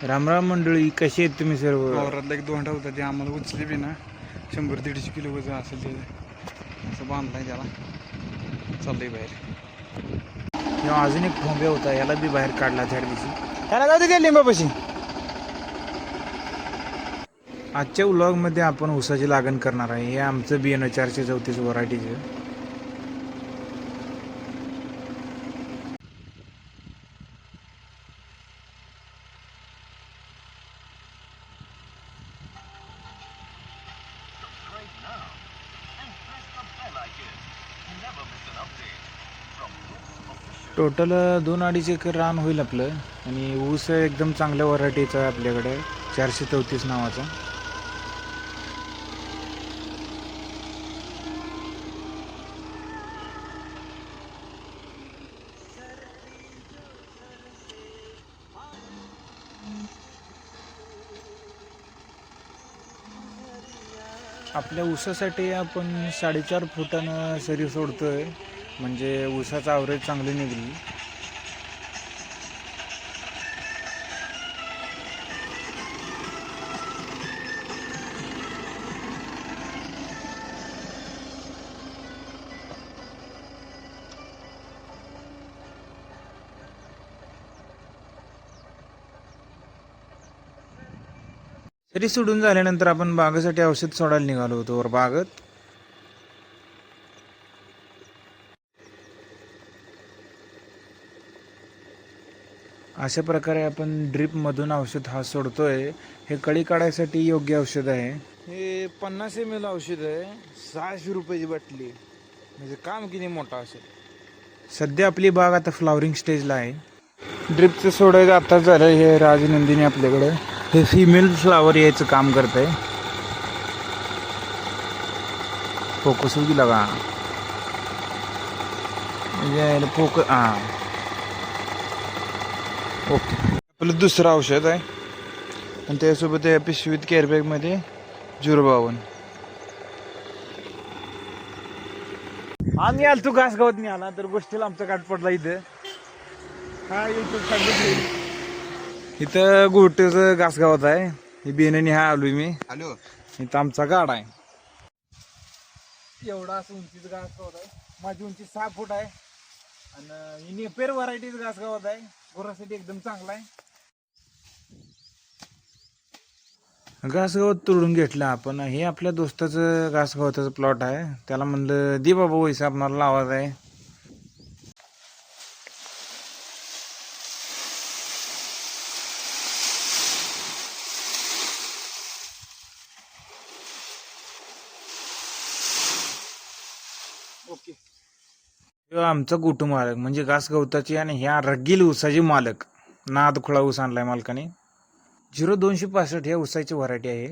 रामराम मंडळी कशी आहेत तुम्ही सर्व? वावरातला एक दोंडा होता ते आम्हाला उचले बी ना. शंभर दीडशे किलो वजन असेल ते. असं बांधलाय त्याला. चाललंय बाहेर. किंवा अजून एक ठोंब्या होता याला बी बाहेर काढला त्या दिवशी. त्याला जाऊ दे लिंबापाशी. आजच्या व्लॉगमध्ये आपण ऊसाची लागण करणार आहे. हे आमचं बियाणं चारशे चौतीस व्हरायटीचं टोटल दोन अडीच एकर रान होईल आपलं. आणि ऊस एकदम चांगल्या व्हरायटीचा आहे आपल्याकडे. चारशे चौतीस नावाचा. आपल्या ऊसासाठी आपण साडेचार फुटानं सरी सोडतोय. म्हणजे ऊसाचा अवरेज चांगली निघली. तरी सोडून झाल्यानंतर आपण बागेसाठी औषध सोडायला निघालो होतो वर बागत. अशा प्रकारे आपण ड्रीपमधून औषध हा सोडतोय. हे कळी काढायसाठी योग्य औषध आहे. हे पन्नास एम एल औषध आहे. सहाशे रुपयाची बाटली. म्हणजे काम किती मोठा असेल सध्या आपली बाग आता फ्लावरिंग स्टेजला आहे. ड्रिपचं सोडायचं आता झालं हे राजनंदिनी आपल्याकडे. हे फिमेल फ्लावर यायचं काम करत आहे फोकस होऊ दिला का? फोक हां. ओके. आपलं दुसरं औषध आहे. आणि त्यासोबत आहे पिशवीत केअरबॅगमध्ये झिरो बावन आम्ही आलो तू घास गावात नाही आला तर गोष्टीला आमचा काट पडला इथं. हा युट्यूब सांगितलं इथं गोटेचं घास गावात आहे. ही बेननी हा आलोय मी. हॅलो. इथं आमचा गाड आहे. एवढा असं उंचीचं घास गावात आहे. माझी उंची सहा फूट आहे. आणि ही नेपेर व्हरायटीच घास गावात आहे. गुरासाठी एकदम चांगला आहे. घास गवत तोडून घेतलं आपण. हे आपल्या दोस्ताचं घासगवताचं प्लॉट आहे. त्याला म्हणलं दे बाबा वैसा आपणाला लावायचा आहे. ह्यो आमचा गोटू मालक म्हणजे घास गवताची आणि ह्या रगील ऊसाची मालक. नाद खुळा ऊस आणलाय मालकाने. झिरो दोनशे पासष्ट ह्या ऊसाची व्हरायटी आहे.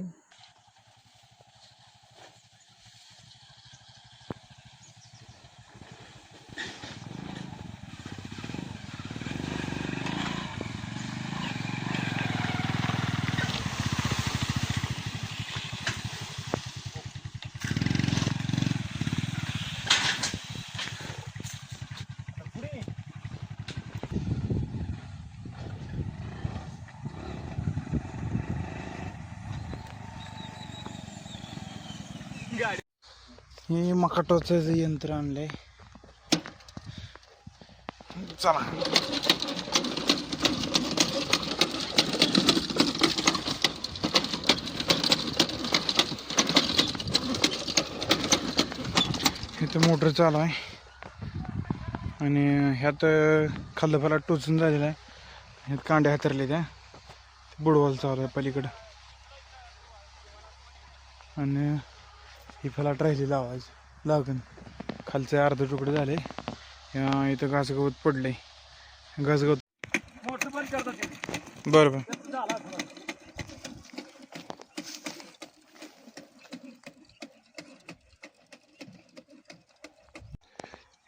हे मकाटोचं यंत्र आणलंय. चला. इथं मोटर चालू आहे. आणि ह्यात खाल्लं टोचून झालेलं आहे. ह्यात कांड्या हातरले त्या. बुडवाल चालू आहे पलीकडं. आणि ही फलाट राहिली लावायच लागण खालचे अर्ध तुकडे झाले. इथं घासगवत पडले घासगवत बरं बरं.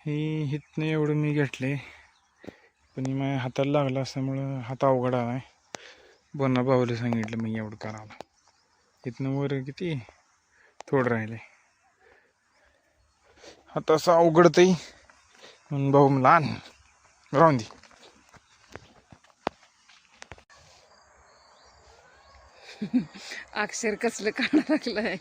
हे हितनं एवढं मी घेतले पण हे माझ्या हाताला लागलं असल्यामुळं हात अवघड आला आहे बना भाऊला सांगितलं मी एवढं करायला. इथनं वर किती? थोडं राहिले आता असं अवघडतही म्हणून भाऊ लहान. राहून दे. अक्षर कसलं काढा लागलंय.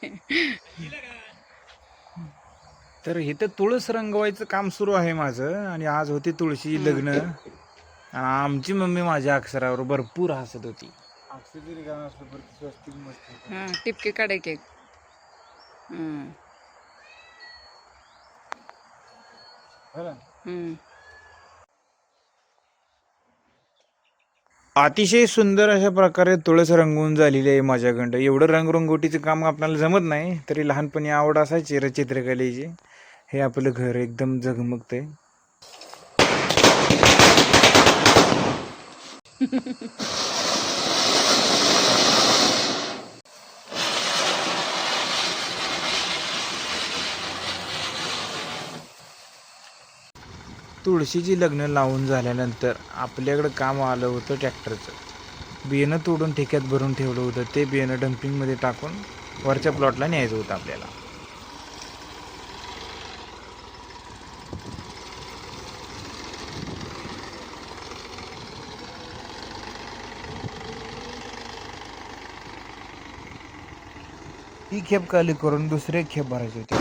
तर इथं तुळस रंगवायचं काम सुरू आहे माझं. आणि आज होती तुळशी लग्न. आणि आमची मम्मी माझ्या अक्षरावर भरपूर हसत होती. अक्षर जरी गाणं असलं बरं हा टिपके काढाय की हम्म, हम्म. अतिशय सुंदर अशा प्रकारे तुळस रंगवून झालेली आहे माझ्याकडं. एवढं रंगरंगोटीचं काम आपल्याला जमत नाही तरी लहानपणी आवड असायची रे चित्रकलेची. हे आपलं घर एकदम झगमगतंय. तुळशीची लग्न लावून झाल्यानंतर आपल्याकडं काम आलं होतं ट्रॅक्टरचं. बियाणं तोडून ठेक्यात भरून ठेवलं होतं. ते बियाणं डम्पिंगमध्ये टाकून वरच्या प्लॉटला न्यायचं होतं आपल्याला. ही खेप खाली करून दुसरे खेप भरायचे होते.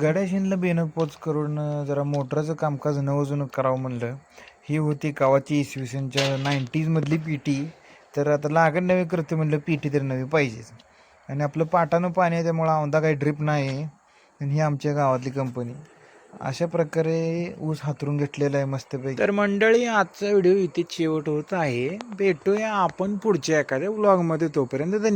गड्याशीनला बेनपोच करून जरा मोटरचं कामकाज नवजून करावं म्हणलं. ही होती गावाची इसवी सनच्या नाईन्टीजमधली पीटी तर आता लागण नवी करते म्हणलं पी टी तर नवी पाहिजेच. आणि आपलं पाटानं पाणी आहे त्यामुळं औंधा काही ड्रिप नाही आणि ही आमच्या गावातली कंपनी अशा प्रकारे ऊस हातरून घेतलेला आहे मस्तपैकी. तर मंडळी आजचा व्हिडिओ इथे शेवट होत आहे. भेटूया आपण पुढच्या एखाद्या ब्लॉगमध्ये तोपर्यंत धन्यवाद.